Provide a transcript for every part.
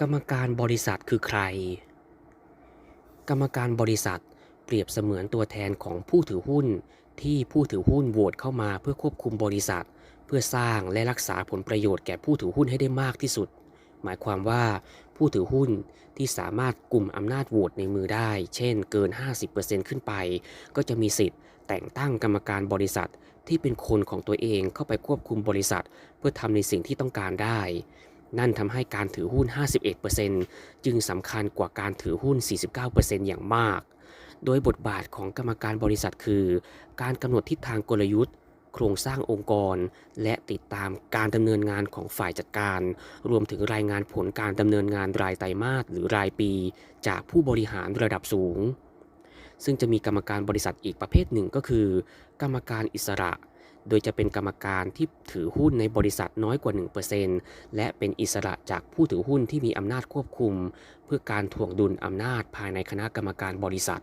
กรรมการบริษัทคือใคร กรรมการบริษัทเปรียบเสมือนตัวแทนของผู้ถือหุ้น ที่ผู้ถือหุ้นโหวตเข้ามาเพื่อควบคุมบริษัท เพื่อสร้างและรักษาผลประโยชน์แก่ผู้ถือหุ้นให้ได้มากที่สุด หมายความว่าผู้ถือหุ้นที่สามารถกลุ่มอำนาจโหวตในมือได้ เช่น เกิน 50%ขึ้นไป ก็จะมีสิทธิ์ แต่งตั้งกรรมการบริษัทที่เป็นคนของตัวเองเข้าไปควบคุมบริษัท เพื่อทำในสิ่งที่ต้องการได้ นั่นทำให้การถือหุ้น 51%จึงสำคัญกว่าการถือหุ้น 49%อย่างมาก โดยบทบาทของกรรมการบริษัทคือ การกำหนดทิศทางกลยุทธ์ โครงสร้างองค์กร และติดตามการดำเนินงานของฝ่ายจัดการ รวมถึงรายงานผลการดำเนินงานรายไตรมาสหรือรายปี จากผู้บริหารระดับสูง ซึ่งจะมีกรรมการบริษัทอีกประเภทหนึ่งก็คือ กรรมการอิสระ โดยจะเป็นกรรมการที่ถือหุ้นในบริษัทน้อยกว่า 1%และเป็นอิสระจากผู้ถือหุ้นที่มีอำนาจควบคุม เพื่อการถ่วงดุลอำนาจภายในคณะกรรมการบริษัท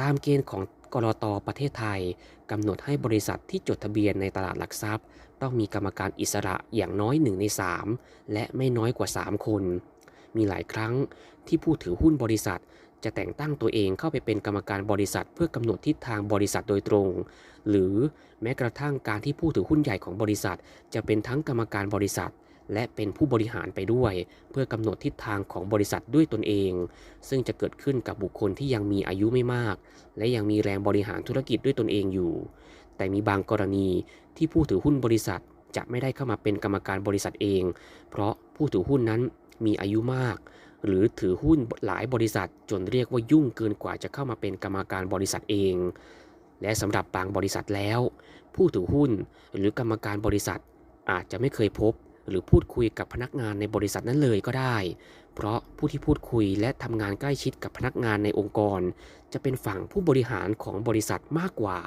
ตามเกณฑ์ของกรตประเทศไทยกำหนดให้บริษัทที่จดทะเบียนในตลาดหลักทรัพย์ ต้องมีกรรมการอิสระอย่างน้อย1ใน 3 และไม่น้อยกว่า 3 คน มีหลายครั้งที่ผู้ถือหุ้นบริษัท จะแต่งตั้งตัวเองเข้าไปเป็นกรรมการบริษัท เพื่อกำหนดทิศทางบริษัทโดยตรง หรือแม้กระทั่งการที่ผู้ถือหุ้นใหญ่ของบริษัท จะเป็นทั้งกรรมการบริษัท และเป็นผู้บริหารไปด้วย เพื่อกำหนดทิศทางของบริษัทด้วยตนเอง ซึ่งจะเกิดขึ้นกับบุคคลที่ยังมีอายุไม่มาก และยังมีแรงบริหารธุรกิจด้วยตนเองอยู่ แต่มีบางกรณีที่ผู้ถือหุ้นบริษัทจะไม่ได้เข้ามาเป็นกรรมการบริษัทเอง เพราะผู้ถือหุ้นนั้นมีอายุมาก หรือถือหุ้นหลายบริษัทจนเรียกว่ายุ่งเกินกว่าจะเข้ามาเป็นกรรมการบริษัทเอง และสำหรับบางบริษัทแล้ว ผู้ถือหุ้นหรือกรรมการบริษัท อาจจะไม่เคยพบ หรือพูดคุยกับพนักงานในบริษัทนั้นเลยก็ได้ เพราะผู้ที่พูดคุยและทำงานใกล้ชิดกับพนักงานในองค์กร จะเป็นฝั่งผู้บริหารของบริษัทมากกว่า